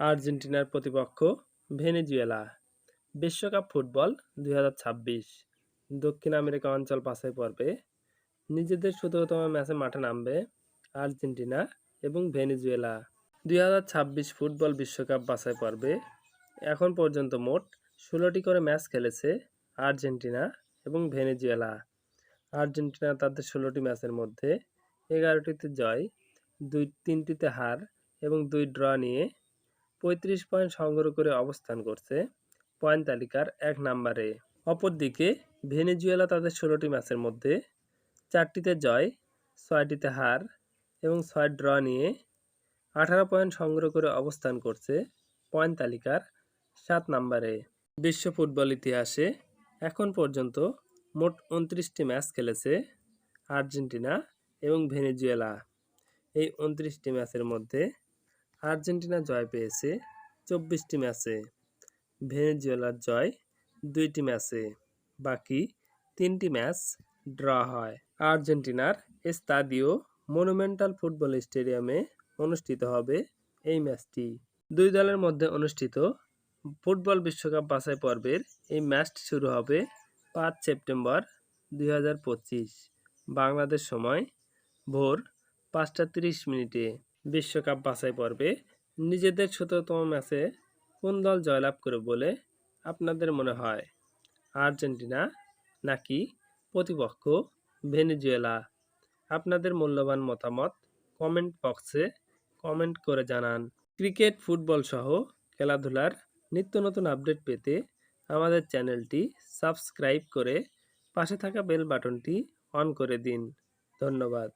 আর্জেন্টিনার প্রতিপক্ষ ভেনেজুয়েলা। বিশ্বকাপ ফুটবল দুই হাজার ছাব্বিশ। দক্ষিণ আমেরিকা অঞ্চল বাছাই পর্বে নিজেদের সতেরোতম ম্যাচে মাঠে নামবে আর্জেন্টিনা এবং ভেনেজুয়েলা। দুই হাজার ছাব্বিশ ফুটবল বিশ্বকাপ বাছাই পর্বে এখন পর্যন্ত মোট ষোলোটি করে ম্যাচ খেলেছে আর্জেন্টিনা এবং ভেনেজুয়েলা। আর্জেন্টিনা তাদের ষোলোটি ম্যাচের মধ্যে এগারোটিতে জয় দুই তিনটিতে হার এবং দুই ড্র নিয়ে পঁয়ত্রিশ পয়েন্ট সংগ্রহ করে অবস্থান করছে পয়েন্ট তালিকার এক নম্বরে। অপরদিকে, ভেনেজুয়েলা তাদের ষোলোটি ম্যাচের মধ্যে চারটিতে জয়, ছয়টিতে হার এবং ছয় ড্র নিয়ে আঠারো পয়েন্ট সংগ্রহ করে অবস্থান করছে পয়েন্ট তালিকার সাত নম্বরে। বিশ্ব ফুটবল ইতিহাসে এখন পর্যন্ত মোট উনত্রিশটি ম্যাচ খেলেছে আর্জেন্টিনা এবং ভেনেজুয়েলা। এই উনত্রিশটি ম্যাচের মধ্যে আর্জেন্টিনা জয় পেয়েছে চব্বিশটি ম্যাচে। ভেনেজুয়েলার জয় দুইটি ম্যাচে। বাকি তিনটি ম্যাচ ড্র হয়। আর্জেন্টিনার স্তাদিও মনুমেন্টাল ফুটবল স্টেডিয়ামে অনুষ্ঠিত হবে এই ম্যাচটি। দুই দলের মধ্যে অনুষ্ঠিত ফুটবল বিশ্বকাপ বাছাই পর্বের এই ম্যাচটি শুরু হবে পাঁচ সেপ্টেম্বর দুই হাজার পঁচিশ। বাংলাদেশ সময় ভোর পাঁচটা তিরিশ মিনিটে। বিশ্বকাপ বাছাই পর্বে নিজেদের শততম ম্যাচে কোন দল জয়লাভ করে বলে আপনাদের মনে হয়? আর্জেন্টিনা নাকি প্রতিপক্ষ ভেনেজুয়েলা? আপনাদের মূল্যবান মতামত কমেন্ট বক্সে কমেন্ট করে জানান। ক্রিকেট, ফুটবল সহ খেলাধুলার নিত্য নতুন আপডেট পেতে আমাদের চ্যানেলটি সাবস্ক্রাইব করে পাশে থাকা বেল বাটনটি অন করে দিন। ধন্যবাদ।